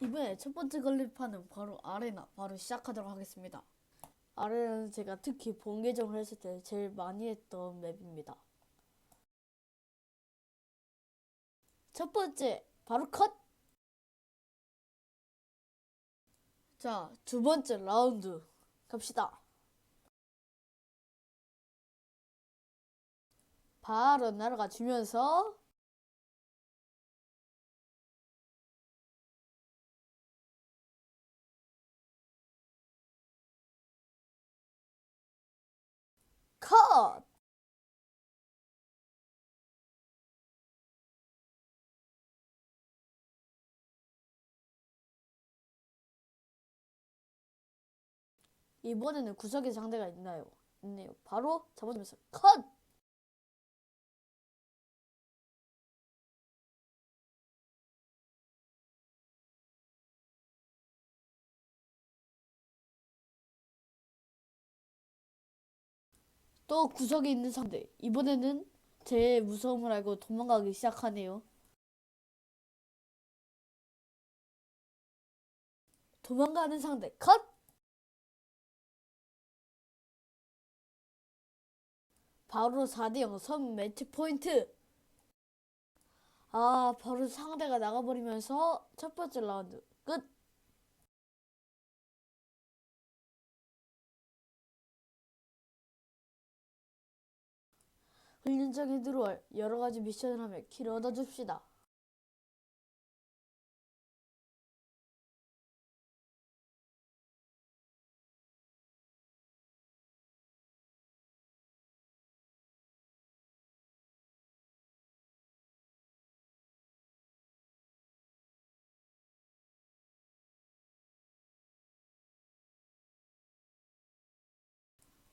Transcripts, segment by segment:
이번에 첫 번째 걸림판은 바로 아레나 바로 시작하도록 하겠습니다. 아레나는 제가 특히 본 계정을 했을 때 제일 많이 했던 맵입니다. 첫 번째 바로 컷. 자, 두 번째 라운드 갑시다. 바로 날아가 주면서 컷! 이번에는 구석에 상대가 있나요? 있네요. 바로 잡아주면서 컷! 또 구석에 있는 상대. 이번에는 제 무서움을 알고 도망가기 시작하네요. 도망가는 상대. 컷! 바로 4대0 선 매치 포인트. 아, 바로 상대가 나가버리면서 첫 번째 라운드 끝. 훈련장에 들어올 여러 가지 미션을 하며 키를 얻어줍시다.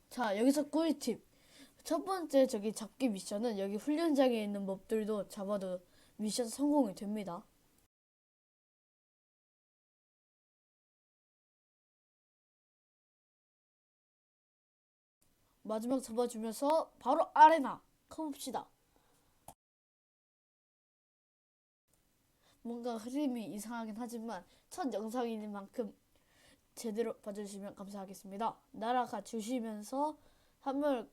자, 여기서 꿀팁. 첫 번째 저기 잡기 미션은 여기 훈련장에 있는 몹들도 잡아도 미션 성공이 됩니다. 마지막 잡아주면서 바로 아레나 가봅시다. 뭔가 흐름이 이상하긴 하지만 첫 영상인 만큼 제대로 봐주시면 감사하겠습니다. 날아가 주시면서 한명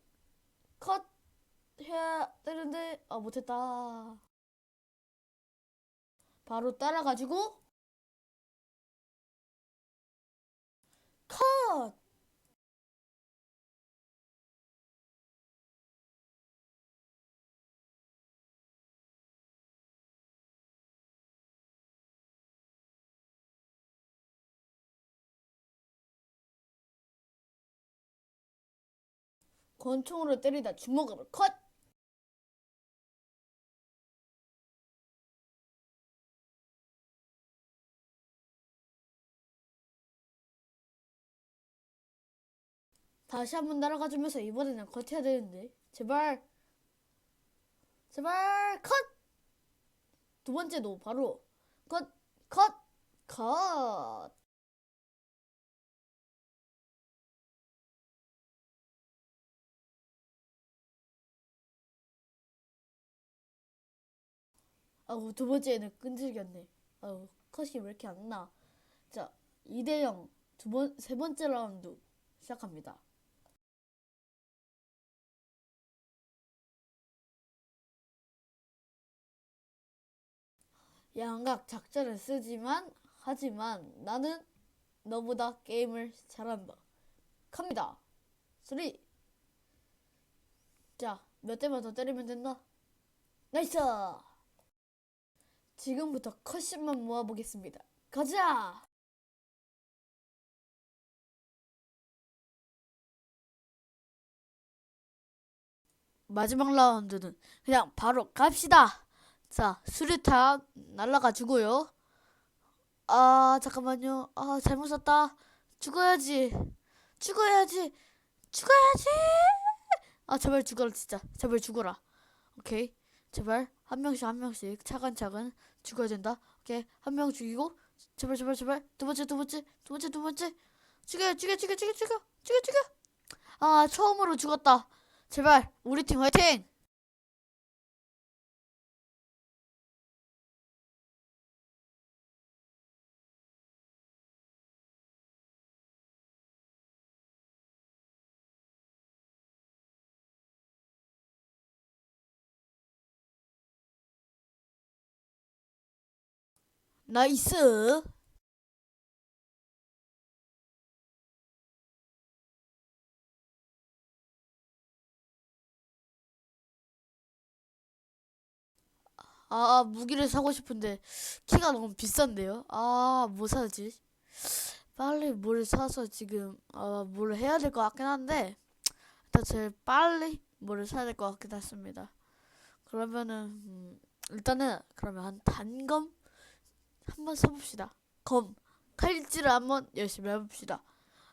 컷 해야 되는데 아 못했다. 바로 따라가지고 컷. 권총으로 때리다 주먹으로 컷. 다시 한 번 날아가주면서 이번에는 컷 해야 되는데 제발 제발 컷! 두 번째도 바로 컷! 컷! 컷! 아우 두 번째는 끈질겼네. 아우 컷이 왜 이렇게 안 나? 자 2대0 두번 세 번째 라운드 시작합니다. 양각 작전을 쓰지만 하지만 나는 너보다 게임을 잘한다. 갑니다. 3 자, 몇 대만 더 때리면 된다. 나이스! 지금부터 컷신만 모아보겠습니다. 가자! 마지막 라운드는 그냥 바로 갑시다. 자, 수류탄 날라가 주고요. 아, 잠깐만요. 아, 잘못 썼다. 죽어야지. 죽어야지. 죽어야지. 아, 제발 죽어라, 진짜. 제발 죽어라. 오케이. 제발 한 명씩 한 명씩 차근차근 죽어야 된다. 오케이. 한 명 죽이고 제발 제발 제발 두 번째 두 번째 두 번째 두 번째 죽여 죽여 죽여 죽여 죽여 죽여 죽여. 아, 처음으로 죽었다. 제발 우리 팀 화이팅! 나이스. 아, 무기를 사고 싶은데 키가 너무 비싼데요? 아, 뭐 사지? 빨리 뭘 사서 지금 아, 뭘 해야 될 것 같긴 한데 일단 제일 빨리 뭐를 사야 될 것 같긴 했습니다. 그러면은 음, 일단은 그러면 한 단검 한번 써봅시다. 검 칼질을 한번 열심히 해봅시다.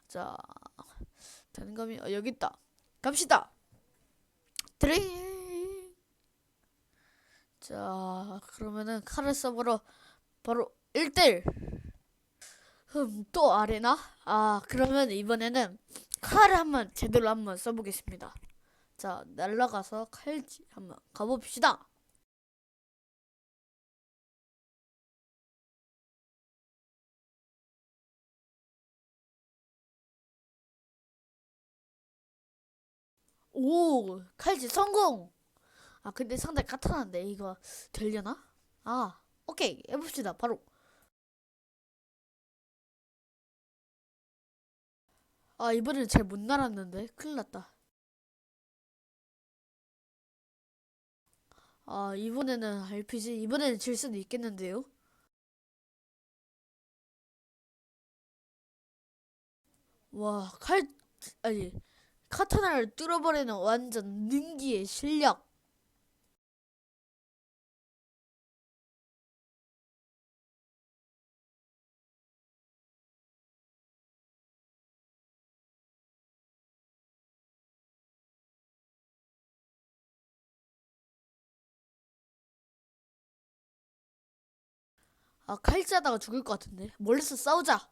자, 단검이 어, 여기 있다. 갑시다. 드링. 자, 그러면은 칼을 써보러 바로 1대1. 흠, 또 아레나? 아, 그러면 이번에는 칼을 한번 제대로 한번 써보겠습니다. 자, 날라가서 칼질 한번 가봅시다. 오, 칼질 성공! 아, 근데 상당히 까탈한데, 이거 되려나? 아, 오케이, 해봅시다, 바로. 아, 이번엔 잘 못 날았는데, 큰일 났다. 아, 이번에는 RPG, 이번에는 질 수도 있겠는데요? 와, 칼, 아니, 카타나를 뚫어버리는 완전 능기의 실력. 아, 칼질하다가 죽을 것 같은데. 멀리서 싸우자.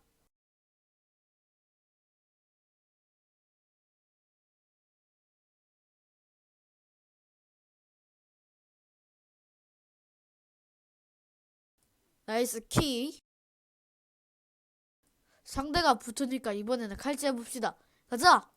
나이스 키. 상대가 붙으니까 이번에는 칼질 해봅시다. 가자!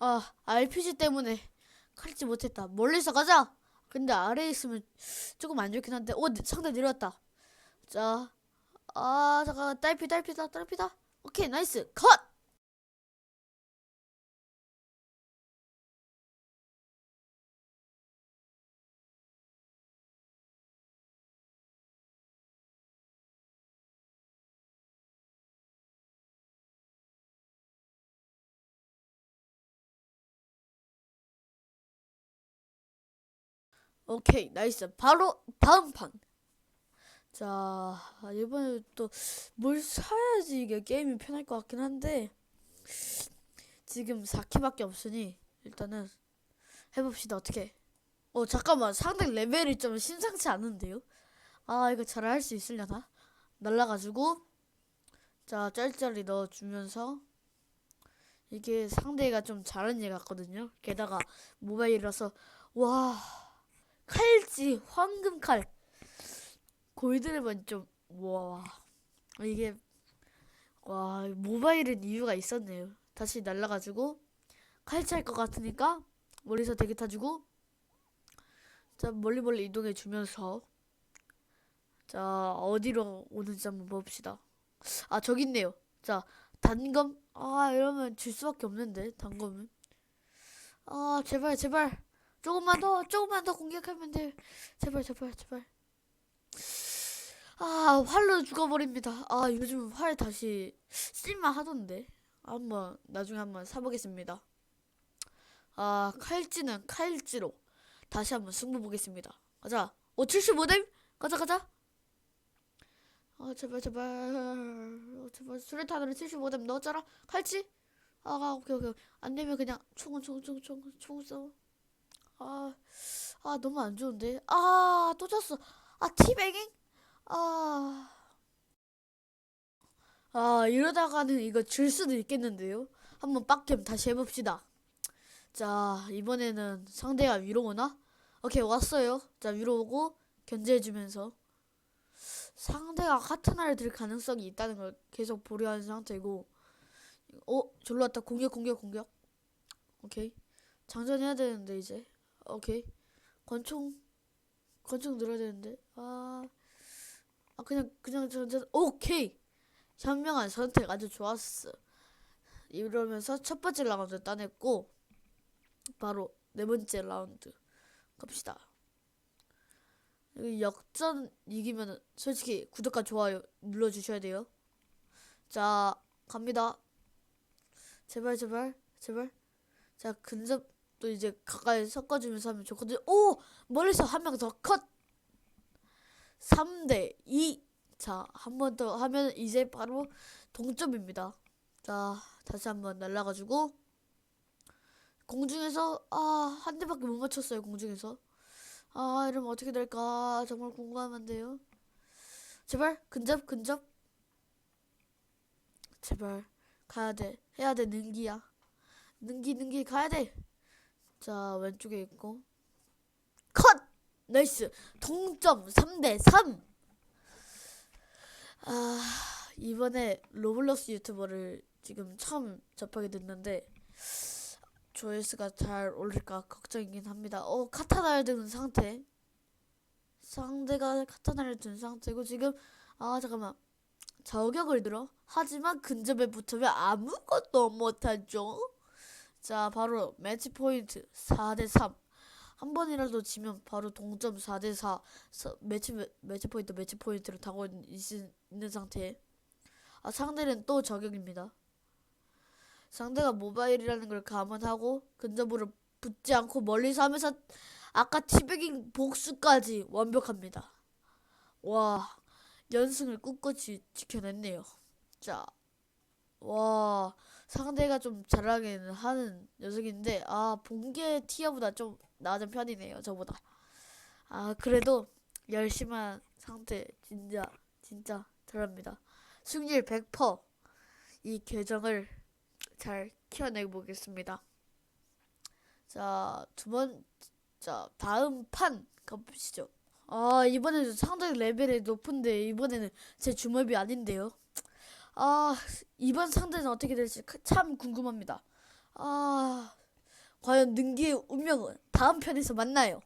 아, RPG 때문에 칼질 못했다. 멀리서 가자! 근데 아래에 있으면 조금 안 좋긴 한데, 오, 상대 내려왔다. 자, 아, 잠깐, 딸피, 딸피다, 딸피다. 오케이, 나이스, 컷! 오케이, 나이스. 바로 다음 판. 자, 이번에 또 뭘 사야지 이게 게임이 편할 것 같긴 한데, 지금 4키밖에 없으니, 일단은 해봅시다, 어떻게. 어, 잠깐만. 상대 레벨이 좀 심상치 않은데요? 아, 이거 잘 할 수 있으려나? 날라가지고, 자, 짤짤이 넣어주면서, 이게 상대가 좀 잘하는 애 같거든요? 게다가 모바일이라서, 와. 칼지 황금 칼. 골드레번 좀와. 이게 와 모바일은 이유가 있었네요. 다시 날라가지고 칼치할 것 같으니까 멀리서 대기 타주고 자 멀리 멀리 이동해 주면서 자 어디로 오는지 한번 봅시다. 아 저기 있네요. 자 단검. 아 이러면 질 수밖에 없는데 단검은. 아 제발 제발 조금만 더, 조금만 더 공격하면 돼. 제발, 제발, 제발. 아, 활로 죽어버립니다. 아, 요즘 활 다시 쓸만 하던데. 한번, 나중에 한번 사보겠습니다. 아, 칼찌는 칼찌로 다시 한번 승부 보겠습니다. 가자. 오, 75댐? 가자, 가자. 아, 제발, 제발. 어, 제발, 수레탄으로 75댐 넣어줘라. 칼찌? 아, 오케이, 오케이. 안 되면 그냥 총은, 총, 총, 총, 총 써. 아, 아, 너무 안 좋은데? 아, 또 졌어. 아, 티베깅? 아, 아, 이러다가는 이거 질 수도 있겠는데요? 한번 빡겜 다시 해봅시다. 자, 이번에는 상대가 위로 오나? 오케이, 왔어요. 자, 위로 오고 견제해주면서. 상대가 카타나를 들 가능성이 있다는 걸 계속 보류하는 상태고 어 졸로 왔다 공격 공격 공격 오케이 장전해야 되는데 이제 오케이. 권총 권총 늘어야 되는데. 아, 아 그냥 그냥 전전 오케이. 현명한 선택 아주 좋았어. 이러면서 첫 번째 라운드 따냈고 바로 네 번째 라운드 갑시다. 역전 이기면 솔직히 구독과 좋아요 눌러주셔야 돼요. 자 갑니다. 제발 제발 제발. 자 근접 도 이제 가까이 섞어주면서 하면 좋거든요 오 멀리서 한 명 더 컷 3대 2 자, 한 번 더 하면 이제 바로 동점입니다. 자, 다시 한번 날라가지고 공중에서 아, 한 대밖에 못 맞췄어요. 공중에서. 아, 이러면 어떻게 될까? 정말 궁금한데요. 제발 근접 근접. 제발 가야 돼. 해야 돼. 능기야. 능기 능기 가야 돼. 자, 왼쪽에 있고 컷! 나이스. 동점 3대 3. 아, 이번에 로블록스 유튜버를 지금 처음 접하게 됐는데 조회수가 잘 올릴까 걱정이긴 합니다. 어, 카타나를 든 상태. 상대가 카타나를 든 상태고 지금 아, 잠깐만. 저격을 들어. 하지만 근접에 붙으면 아무것도 못하죠. 자, 바로 매치 포인트 4대 3. 한 번이라도 지면 바로 동점 4대 4. 서- 매치 매치 포인트 매치 포인트를 타고 있는, 상태. 아 상대는 또 저격입니다. 상대가 모바일이라는 걸 감안하고 근접으로 붙지 않고 멀리서 하면서 아까 티베깅 복수까지 완벽합니다. 와 연승을 꿋꿋이 지켜냈네요. 자, 와 상대가 좀 잘하긴 하는 녀석인데 아 본계 티어보다 좀 낮은 편이네요 저보다. 아 그래도 열심한 상태 진짜 진짜 잘합니다. 승률 100%이 계정을 잘 키워내 보겠습니다. 자, 두 번, 자, 다음 판 가보시죠. 아, 이번에는 상당히 레벨이 높은데, 이번에는 제 주먹이 아닌데요. 아, 이번 상대는 어떻게 될지 참 궁금합니다. 아, 과연 능기의 운명은 다음 편에서 만나요.